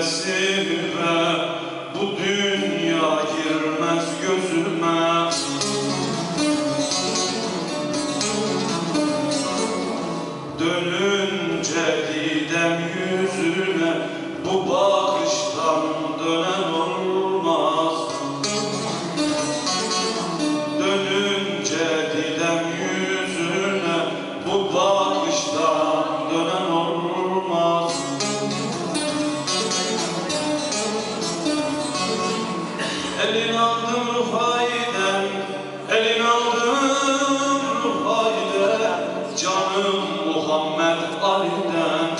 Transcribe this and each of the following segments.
Nüvesine Bu dünya girmez gözüme. Dönünce didem yüzüne Bu bakıştan dönen Elin aldım ruhayden, elin aldım ruhayden Canım Muhammed Ali'den.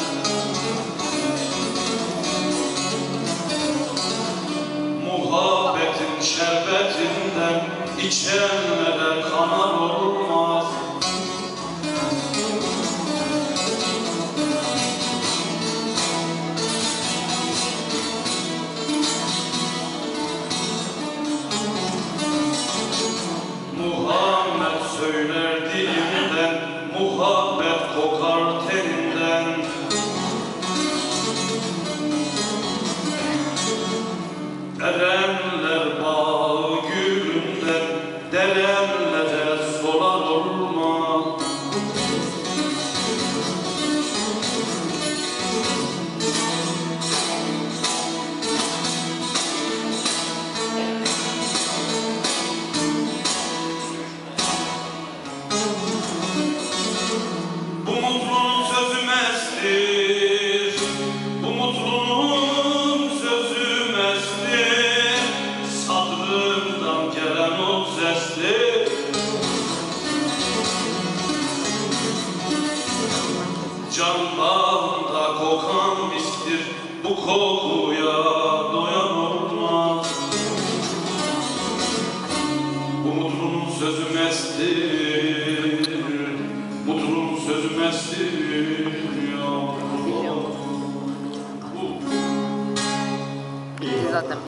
Muhabbetin şerbetinden içenlere أذان Can bağında kokan misktir Bu kokuya doyan olmaz. Bu mutluluğun sözü mestir Mutluluğun sözü mestir ya Zaten